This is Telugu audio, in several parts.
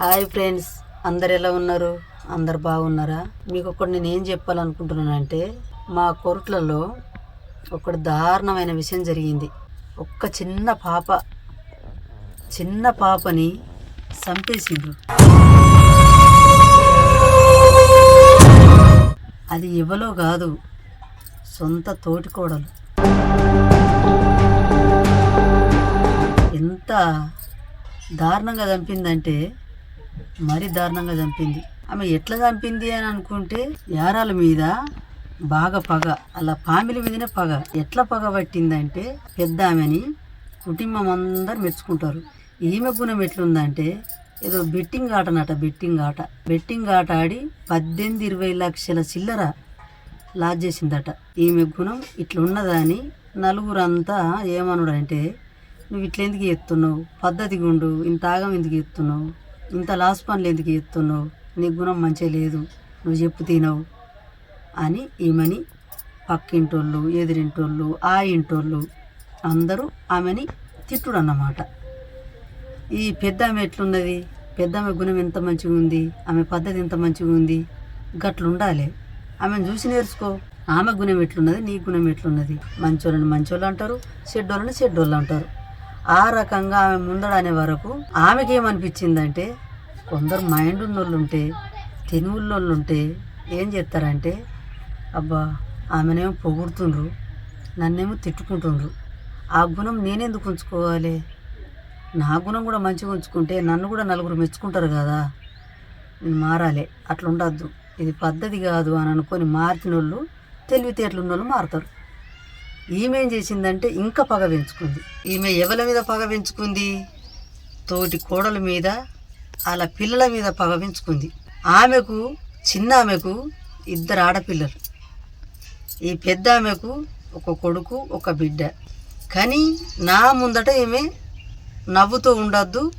హాయ్ ఫ్రెండ్స్ అందరు ఎలా ఉన్నారు? అందరు బాగున్నారా? మీకు ఒకటి నేను ఏం చెప్పాలనుకుంటున్నానంటే మా కోర్టులలో ఒకటి దారుణమైన విషయం జరిగింది. ఒక్క చిన్న పాప చిన్న పాపని చంపేసిండ్రు. అది ఎవలో కాదు సొంత తోటికోడలు ఎంత దారుణంగా చంపిందంటే మరీ దారుణంగా చంపింది. ఆమె ఎట్లా చంపింది అని అనుకుంటే యారాల మీద బాగా పగ అలా పామిల మీదనే పగ. ఎట్లా పగ పట్టిందంటే పెద్ద ఆమెని కుటుంబం అందరు మెచ్చుకుంటారు. ఈమె గుణం ఎట్లుందంటే ఏదో బెట్టింగ్ ఆటనట బెట్టింగ్ ఆట. బెట్టింగ్ ఆట ఆడి పద్దెనిమిది ఇరవై లక్షల చిల్లర లాజ్ చేసిందట. ఈమె గుణం ఇట్లున్నదని అని నలుగురంతా ఏమనుడంటే నువ్వు ఇట్లెందుకు ఎత్తున్నావు? పద్ధతిగా ఉండు ఇంత ఆగం ఎందుకు ఎత్తున్నావు? ఇంత లాస్ పనులు ఎందుకు ఎత్తున్నావు నీ గుణం మంచిగా లేదు. నువ్వు చెప్పు తినవు అని ఈమెని పక్కింటోళ్ళు ఎదిరింటోళ్ళు ఆ ఇంటోళ్ళు అందరూ ఆమెని తిట్టుడు అన్నమాట ఈ పెద్ద ఆమె ఎట్లున్నది? పెద్ద ఆమె గుణం ఎంత మంచిగా ఉంది? ఆమె పద్ధతి ఎంత మంచిగా ఉంది? గట్లుండాలి. ఆమెను చూసి నేర్చుకో. ఆమె గుణం ఎట్లున్నది? నీ గుణం ఎట్లున్నది? మంచోళ్ళని మంచోళ్ళు అంటారు చెడ్డోళ్ళని చెడ్డోళ్ళు అంటారు. ఆ రకంగా ఆమె ముందడనే వరకు ఆమెకి ఏమనిపించిందంటే కొందరు మైండ్ ఉన్నోళ్ళు ఉంటే ఉంటే ఏం చేస్తారంటే అబ్బా ఆమెనేమో పొగుడుతుండ్రు నన్నేమో తిట్టుకుంటుండ్రు. ఆ గుణం నేనెందుకు ఉంచుకోవాలి? నా గుణం కూడా మంచిగా ఉంచుకుంటే నన్ను కూడా నలుగురు మెచ్చుకుంటారు కదా. నేను మారాలి అట్లా ఉండద్దు ఇది పద్ధతి కాదు అని అనుకొని మార్చిన వాళ్ళు తెలివితేటలు ఉన్న వాళ్ళు మారుతారు. ఈమె ఏం చేసిందంటే ఇంకా పగ పెంచుకుంది. ఈమె ఎవరి మీద పగ పెంచుకుంది? తోటి కోడల మీద అలా పిల్లల మీద పగ పెంచుకుంది. ఆమెకు చిన్న ఆమెకు ఇద్దరు ఆడపిల్లలు. ఈ పెద్ద ఆమెకు ఒక కొడుకు ఒక బిడ్డ. కానీ నా ముందట ఈమె నవ్వుతూ ఉండొద్దు.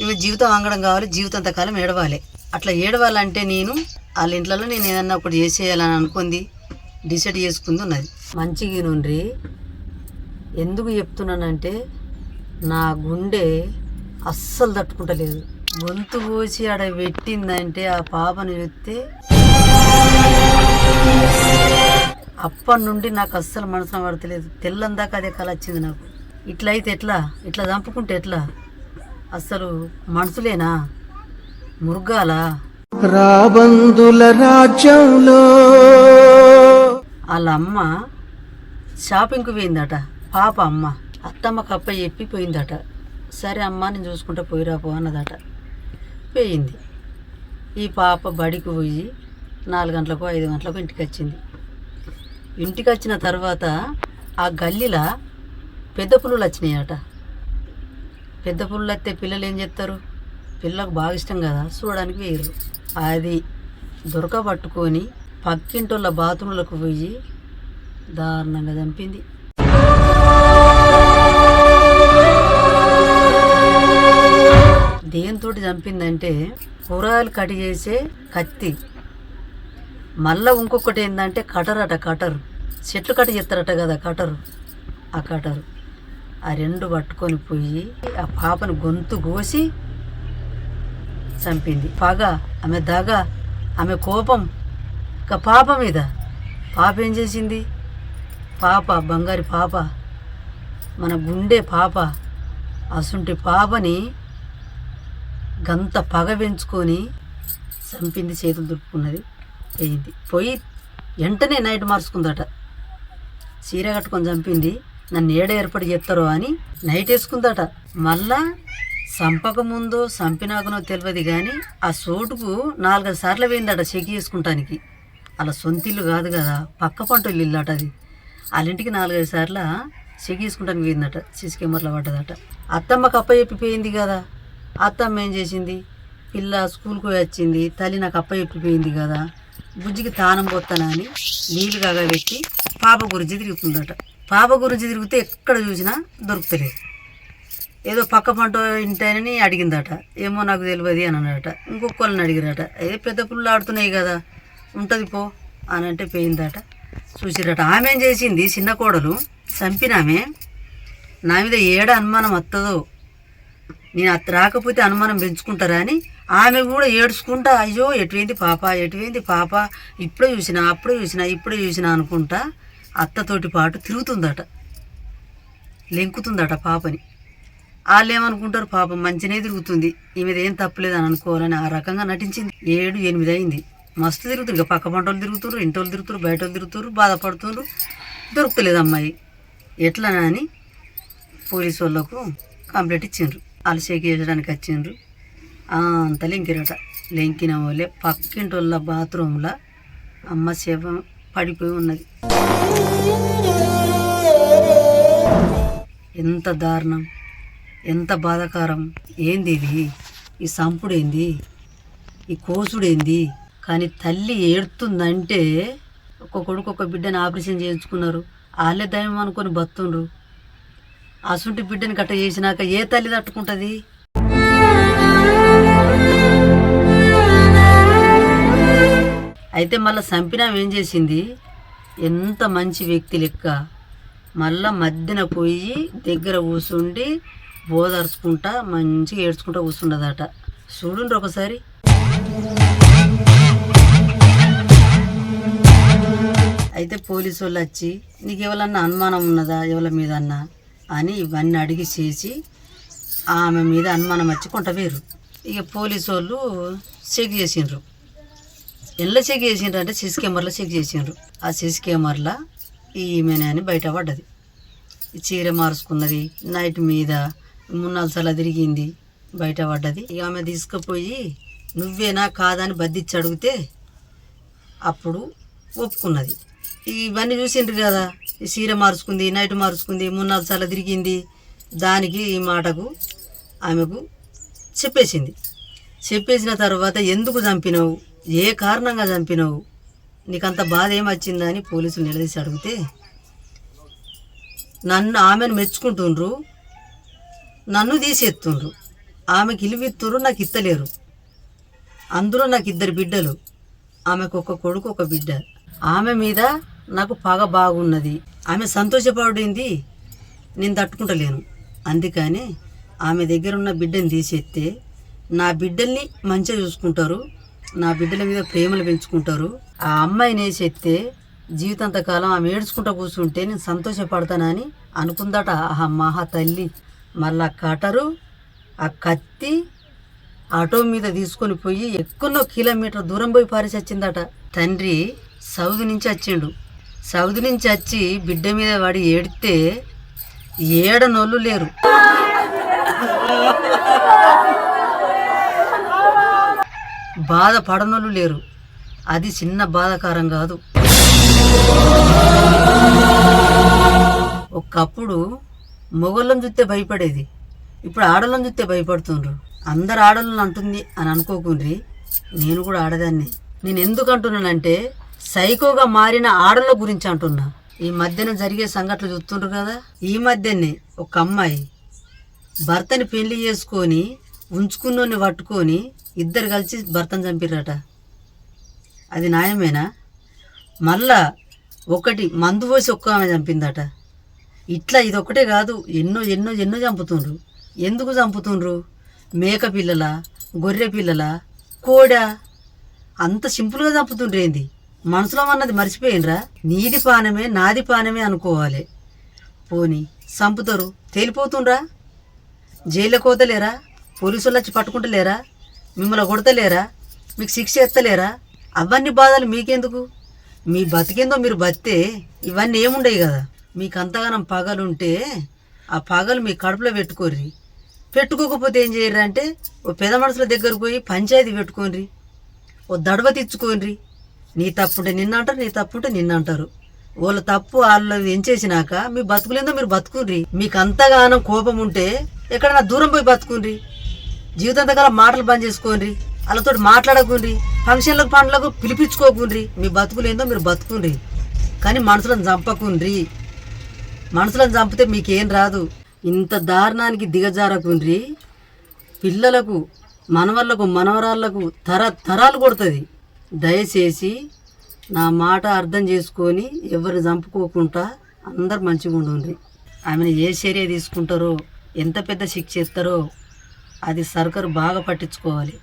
ఈమె జీవితం అంగడం కావాలి జీవితాంతకాలం ఏడవాలి. అట్లా ఏడవాలంటే నేను వాళ్ళ ఇంట్లో నేను ఏదన్నా ఒకటి చేసేయాలని అనుకుంది డిసైడ్ చేసుకుంది ఉన్నది. మంచిగా నుండి ఎందుకు చెప్తున్నానంటే నా గుండె అస్సలు తట్టుకుంటలేదు. గొంతు కోసి ఆడ పెట్టిందంటే ఆ పాపను చూస్తే అప్పటి నుండి నాకు అస్సలు మనసున పడతలేదు. తెల్లందాక అదే కళ వచ్చింది నాకు. ఇట్లా అయితే ఎట్లా? ఇట్లా చంపుకుంటే ఎట్లా? అస్సలు మనసులేనా? మురుగాలా? రాబందుల రాజ్యంలో వాళ్ళ అమ్మ షాపింగ్కి పోయిందట. పాప అమ్మ. అత్తమ్మ కప్ప చెప్పి పోయిందట. సరే అమ్మ నేను చూసుకుంటా పోయిరా పో అన్నదట. పోయింది. ఈ పాప బడికి పోయి నాలుగు గంటలకు ఐదు గంటలకు ఇంటికి వచ్చింది ఇంటికి వచ్చిన తర్వాత ఆ గల్లీలో పెద్ద పులులు వచ్చినాయట. పెద్ద పులులు వస్తే పిల్లలు ఏం చేస్తారు? పిల్లలకు బాగా ఇష్టం కదా చూడడానికి వేయరు. అది దొరకబట్టుకొని పక్కింటోళ్ళ బాత్రూంలకు పోయి దారుణంగా చంపింది. దేంతో చంపిందంటే కూరగాయలు కట్ చేసే కత్తి. మళ్ళీ ఇంకొకటి ఏంటంటే కటర్ అట కటర్. చెట్లు కట్ చేస్తారట కదా కటరు. ఆ కటరు. ఆ రెండు పట్టుకొని పోయి ఆ పాపను గొంతు కోసి చంపింది. పగ ఆమె దగ ఆమె కోపం. ఇక పాప మీద పాప ఏం చేసింది? పాప బంగారి పాప మన గుండె పాప అసుంటి పాపని గంత పగ పెంచుకొని చంపింది చేతులు దుట్టుకున్నది పోయింది. పోయి వెంటనే నైట్ మార్చుకుందట. చీర కట్టుకొని చంపింది. నన్ను ఏడ ఏర్పాటు చేస్తారో అని నైట్ వేసుకుందట. మళ్ళా చంపకముందో చంపినాకనో తెలియదు కానీ ఆ చోటుకు నాలుగైదు సార్లు పోయిందట చెక్ చేసుకుంటానికి. అలా సొంతిల్లు కాదు కదా పక్క పంటలు ఇల్లు అట అది. వాళ్ళింటికి నాలుగైదు సార్లు చెక్ పోయిందట సీసీ కెమెరాలో పడ్డదట. అత్తమ్మకు అప్ప చెప్పిపోయింది కదా అత్తమ్మ ఏం చేసింది? పిల్ల స్కూల్కి పోయి వచ్చింది తల్లి నాకు అప్ప చెప్పిపోయింది కదా బుజ్జికి తానం పోతానా అని నీళ్ళు కాగబెట్టి పాప గురించి తిరుగుతుందట. పాప గురించి తిరిగితే ఎక్కడ చూసినా దొరుకుతలేదు. ఏదో పక్క పంట ఇంటాయనని అడిగిందట. ఏమో నాకు తెలియదు అని అన్నాడట. ఇంకొకళ్ళని అడిగిరట. ఏ పెద్ద పుల్లు ఆడుతున్నాయి కదా ఉంటుంది పో అని అంటే పోయిందట. చూసిరట. ఆమె ఏం చేసింది? చిన్న కోడలు చంపినామె నా మీద ఏడ అనుమానం వస్తుందో నేను అత్త రాకపోతే అనుమానం పెంచుకుంటారా అని ఆమె కూడా ఏడ్చుకుంటా అయ్యో ఎటువైంది పాప? ఎటువైంది పాప? ఇప్పుడే చూసినా అప్పుడే చూసినా ఇప్పుడే చూసినా అనుకుంటా అత్తతోటి పాటు తిరుగుతుందట. లెంకుతుందట పాపని. వాళ్ళు ఏమనుకుంటారు పాపం మంచినే తిరుగుతుంది. ఈమెది ఏం తప్పలేదు అని అనుకోవాలని ఆ రకంగా నటించింది. ఏడు ఎనిమిది అయింది. మస్తు తిరుగుతారు. ఇక పక్క పంటలు వాళ్ళు తిరుగుతారు ఇంటి వాళ్ళు తిరుగుతారు బయట వాళ్ళు తిరుగుతారు బాధపడుతున్నారు దొరుకుతలేదు అమ్మాయి ఎట్లా అని పోలీసు వాళ్ళకు కంప్లైంట్ ఇచ్చిండ్రు. వాళ్ళు షేక్ చేయడానికి వచ్చిండ్రు. అంత లింకిరట. లింకిన వాళ్ళే పక్కింటి వాళ్ళ బాత్రూంలో అమ్మ శవం పడిపోయి ఉన్నది. ఎంత దారుణం. ఎంత బాధాకరం. ఏంది ఇది? ఈ సంపుడేంది? ఈ కోసుడేంది? కానీ తల్లి ఏడుతుందంటే ఒక కొడుకు ఒక బిడ్డని ఆపరేషన్ చేయించుకున్నారు. వాళ్ళే దయం అనుకొని బతుండ్రు. అసుంటి బిడ్డని గట్ట చేసినాక ఏ తల్లి తట్టుకుంటుంది? అయితే మళ్ళీ చంపినాం ఏం చేసింది? ఎంత మంచి వ్యక్తి లెక్క. మళ్ళా మధ్యన పోయి దగ్గర కూర్చుండి బోదరుచుకుంటా మంచిగా ఏడ్చుకుంటా కూర్చుండదట చూడండి ఒకసారి. అయితే పోలీసు వాళ్ళు వచ్చి నీకు ఎవరన్నా అనుమానం ఉన్నదా? ఎవరి మీద అన్నా అని ఇవన్నీ అడిగి చేసి ఆమె మీద అనుమానం వచ్చి కొంటవేరు ఇక పోలీసు వాళ్ళు చెక్ చేసిండ్రు. ఎల్ల చెక్ చేసిండ్రు అంటే సిసి కెమెరాలో చెక్ చేసిండ్రు. ఆ సిసి కెమెరాలో ఈమెనే అని బయట పడ్డది. చీర మార్చుకున్నది నైట్ మీద మున్నాలు సార్లు తిరిగింది బయట పడ్డది. ఇక ఆమె తీసుకుపోయి నువ్వేనా కాదని బద్దిచ్చి అడిగితే అప్పుడు ఒప్పుకున్నది. ఇవన్నీ చూసిండ్రు కదా. ఈ చీర మార్చుకుంది నైట్ మార్చుకుంది మూడు నాలుగు సార్లు తిరిగింది. దానికి ఈ మాటకు ఆమెకు చెప్పేసింది. చెప్పేసిన తర్వాత ఎందుకు చంపినావు? ఏ కారణంగా చంపినావు? నీకంత బాధ ఏమొచ్చిందా అని పోలీసులు నిలదీసి అడిగితే నన్ను ఆమెను మెచ్చుకుంటుండ్రు నన్ను తీసేస్తుండ్రు. ఆమెకి ఇలువిత్తురు నాకు ఇత్తలేరు. అందులో నాకు ఇద్దరు బిడ్డలు. ఆమెకు ఒక కొడుకు ఒక బిడ్డ. ఆమె మీద నాకు పగ బాగున్నది. ఆమె సంతోషపడింది నేను తట్టుకుంటలేను. అందుకని ఆమె దగ్గర ఉన్న బిడ్డని తీసేస్తే నా బిడ్డల్ని మంచిగా చూసుకుంటారు నా బిడ్డల మీద ప్రేమలు పెంచుకుంటారు. ఆ అమ్మాయిని వేసేస్తే జీవితాంతకాలం ఆమె ఏడ్చుకుంటూ కూర్చుంటే నేను సంతోషపడతానని అనుకుందట. ఆ మహా తల్లి. మళ్ళా కటరు ఆ కత్తి ఆటో మీద తీసుకొని పోయి ఎక్కున్నో కిలోమీటర్ దూరం పోయి పారేసి వచ్చిందట తండ్రి సౌది నుంచి వచ్చిండు. సౌది నుంచి వచ్చి బిడ్డ మీద వాడి ఏడితే ఏడనోళ్ళు లేరు. బాధపడనోళ్ళు లేరు. అది చిన్న బాధాకరం కాదు. ఒకప్పుడు మొగళ్ళని చూస్తే భయపడేది. ఇప్పుడు ఆడలను చూస్తే భయపడుతుండ్రు. అందరు ఆడలను అంటుంది అని అనుకోకుండ్రి నేను కూడా ఆడదాన్ని. నేను ఎందుకు అంటున్నానంటే సైకోగా మారిన ఆడల గురించి అంటున్నా. ఈ మధ్యన జరిగే సంఘటనలు చూస్తుండ్రు కదా? ఈ మధ్యనే ఒక అమ్మాయి భర్తని పెళ్ళి చేసుకొని ఉంచుకున్నోని పట్టుకొని ఇద్దరు కలిసి భర్తను చంపిరట అది న్యాయమేనా? మళ్ళా ఒకటి మందు పోసి ఒక్క ఆమె చంపిందట. ఇట్లా ఇది ఒకటే కాదు ఎన్నో ఎన్నో ఎన్నో చంపుతుండ్రు. ఎందుకు చంపుతుండ్రు? మేక పిల్లల గొర్రె పిల్లల కోడ? అంత సింపుల్గా చంపుతుండ్రు ఏంది? మనసులో అన్నది మర్చిపోయినరా? నీది పానమే నాది పానమే అనుకోవాలి. పోని చంపుతారు తేలిపోతుండ్రా? జైల్లో కోతలేరా? పోలీసులు వచ్చి పట్టుకుంటలేరా? మిమ్మల్ని కొడతలేరా? మీకు శిక్ష ఎత్తలేరా? అవన్నీ బాధలు మీకెందుకు? మీ బతికేందో మీరు బతితే ఇవన్నీ ఏముండయి కదా. మీకు అంతగానం పగలుంటే ఆ పగలు మీ కడుపులో పెట్టుకోర్రి. పెట్టుకోకపోతే ఏం చేయరు అంటే ఓ పెద్ద మనుషుల దగ్గరకు పోయి పంచాయతీ పెట్టుకోండి ఓ దడవ తెచ్చుకోండి నీ తప్పుంటే నిన్న అంటారు నీ తప్పుంటే నిన్న అంటారు వాళ్ళ తప్పు వాళ్ళు ఎంచేసినాక మీ బతుకులేందో మీరు బతుకుండ్రి. మీకు అంతగానం కోపం ఉంటే ఎక్కడైనా దూరం పోయి బతుకుండ్రి. జీవితాంతకాలం మాటలు బంద్ చేసుకోండి వాళ్ళతో మాట్లాడకుండ్రి. ఫంక్షన్లకు పండ్లకు పిలిపించుకోకుండ్రి. మీ బతుకులేందో మీరు బతుకుండ్రి. కానీ మనుషులను చంపకుండ్రి. మనుషులను చంపితే మీకేం రాదు. ఇంత దారుణానికి దిగజారకుండ్రి. పిల్లలకు మనవళ్ళకు మనవరాళ్ళకు తర తరాలు కొడుతుంది. దయచేసి నా మాట అర్థం చేసుకొని ఎవరిని చంపుకోకుండా అందరు మంచిగా ఉండండి. ఆమెను ఏ చర్య తీసుకుంటారో ఎంత పెద్ద శిక్ష ఇస్తారో అది సర్కారు బాగా పట్టించుకోవాలి.